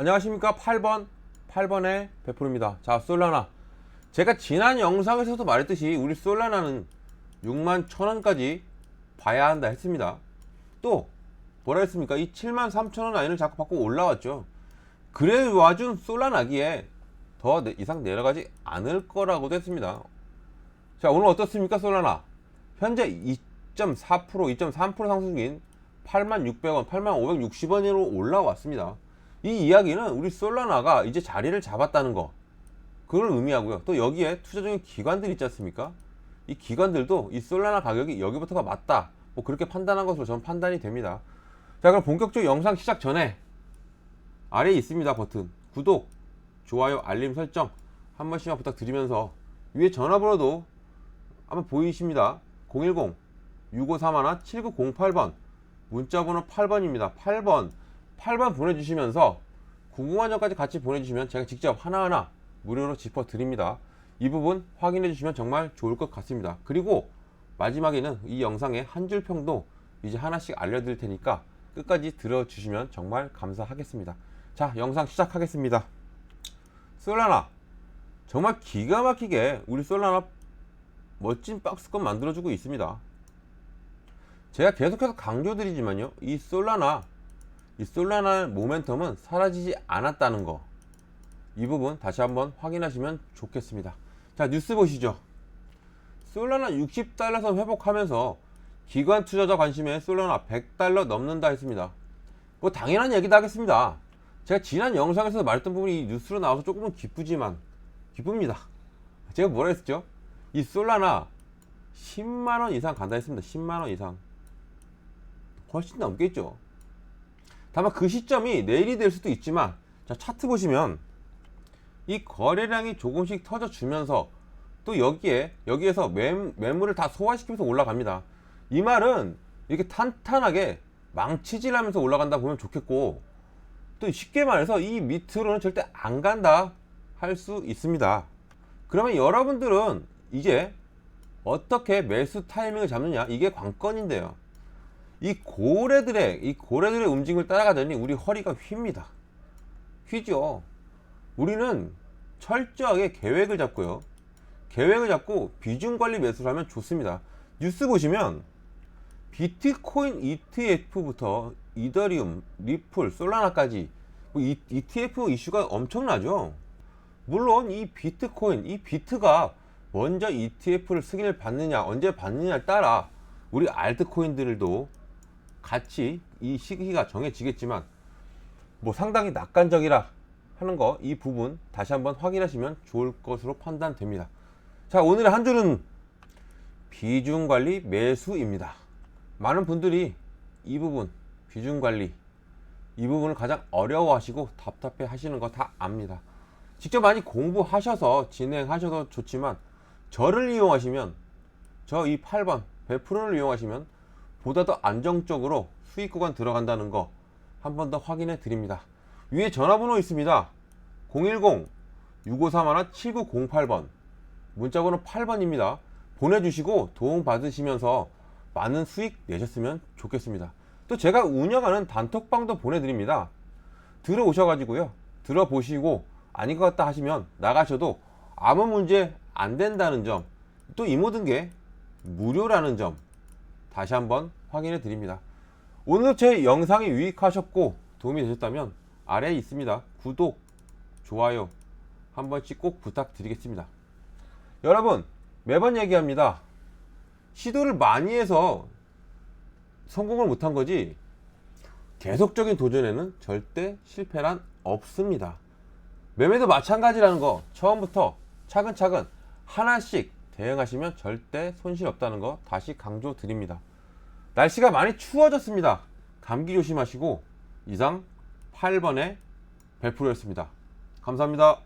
안녕하십니까? 8번 8번의 베프로입니다. 자 솔라나. 제가 지난 영상에서도 말했듯이 우리 솔라나는 6만 1000원까지 봐야 한다 했습니다. 또 뭐라 했습니까? 이 7만 3000원 라인을 자꾸 받고 올라왔죠. 그래 와준 솔라나기에 더 내- 이상 내려가지 않을 거라고도 했습니다. 자 오늘 어떻습니까 솔라나? 현재 2.4% 2.3% 상승 중인 8600원 8560원으로 올라왔습니다 이 이야기는 우리 솔라나가 이제 자리를 잡았다는 거. 그걸 의미하고요. 또 여기에 투자 중인 기관들 있지 않습니까? 이 기관들도 이 솔라나 가격이 여기부터가 맞다. 뭐 그렇게 판단한 것으로 저는 판단이 됩니다. 자 그럼 본격적으로 영상 시작 전에 아래에 있습니다 버튼. 구독 좋아요 알림 설정 한 번씩만 부탁드리면서 위에 전화번호도 한번 보이십니다. 010 6531 7908번. 문자번호 8번입니다. 8번 8번 보내주시면서 궁금한 점까지 같이 보내주시면 제가 직접 하나하나 무료로 짚어드립니다. 이 부분 확인해 주시면 정말 좋을 것 같습니다. 그리고 마지막에는 이 영상의 한 줄 평도 이제 하나씩 알려드릴 테니까 끝까지 들어주시면 정말 감사하겠습니다. 자 영상 시작하겠습니다. 솔라나. 정말 기가 막히게 우리 솔라나 멋진 박스권 만들어주고 있습니다. 제가 계속해서 강조드리지만요 이 솔라나 이 솔라나 모멘텀은 사라지지 않았다는 거. 이 부분 다시 한번 확인하시면 좋겠습니다. 자 뉴스 보시죠. 솔라나 60달러선 회복하면서 기관 투자자 관심에 솔라나 100달러 넘는다 했습니다. 뭐 당연한 얘기도 하겠습니다. 제가 지난 영상에서 말했던 부분이 이 뉴스로 나와서 조금은 기쁘지만 기쁩니다. 제가 뭐라 했었죠? 이 솔라나 10만원 이상 간다 했습니다. 10만원 이상. 훨씬 넘겠죠 다만 그 시점이 내일이 될 수도 있지만 자 차트 보시면 이 거래량이 조금씩 터져 주면서 또 여기에 여기에서 매, 매물을 다 소화시키면서 올라갑니다. 이 말은 이렇게 탄탄하게 망치질하면서 올라간다 보면 좋겠고 또 쉽게 말해서 이 밑으로는 절대 안 간다 할 수 있습니다. 그러면 여러분들은 이제 어떻게 매수 타이밍을 잡느냐? 이게 관건인데요 이 고래들의 이 고래들의 움직임을 따라가더니 우리 허리가 휩니다. 휘죠? 우리는 철저하게 계획을 잡고요. 계획을 잡고 비중 관리 매수를 하면 좋습니다. 뉴스 보시면 비트코인 ETF부터 이더리움, 리플, 솔라나까지 뭐 이- ETF 이슈가 엄청나죠? 물론 이 비트코인, 이 비트가 먼저 ETF를 승인을 받느냐, 언제 받느냐에 따라 우리 알트코인들도 같이 이 시기가 정해지겠지만 뭐 상당히 낙관적이라 하는 거 이 부분 다시 한번 확인하시면 좋을 것으로 판단됩니다. 자, 오늘의 한 줄은 비중 관리 매수입니다. 많은 분들이 이 부분 비중 관리 이 부분을 가장 어려워하시고 답답해 하시는 거 다 압니다. 직접 많이 공부하셔서 진행하셔도 좋지만 저를 이용하시면 저 이 8번 100%를 이용하시면 보다 더 안정적으로 수익 구간 들어간다는 거 한 번 더 확인해 드립니다. 위에 전화번호 있습니다. 010-6531-7908번 문자번호 8번입니다. 보내주시고 도움 받으시면서 많은 수익 내셨으면 좋겠습니다. 또 제가 운영하는 단톡방도 보내드립니다. 들어오셔가지고요. 들어보시고 아닌 것 같다 하시면 나가셔도 아무 문제 안 된다는 점, 또 이 모든 게 무료라는 점 다시 한번 확인해 드립니다. 오늘 제 영상이 유익하셨고 도움이 되셨다면 아래에 있습니다. 구독, 좋아요 한 번씩 꼭 부탁드리겠습니다. 여러분 매번 얘기합니다. 시도를 많이 해서 성공을 못한 거지 계속적인 도전에는 절대 실패란 없습니다. 매매도 마찬가지라는 거 처음부터 차근차근 하나씩 대응하시면 절대 손실 없다는 거 다시 강조 드립니다. 날씨가 많이 추워졌습니다. 감기 조심하시고 이상 8번의 100%였습니다. 감사합니다.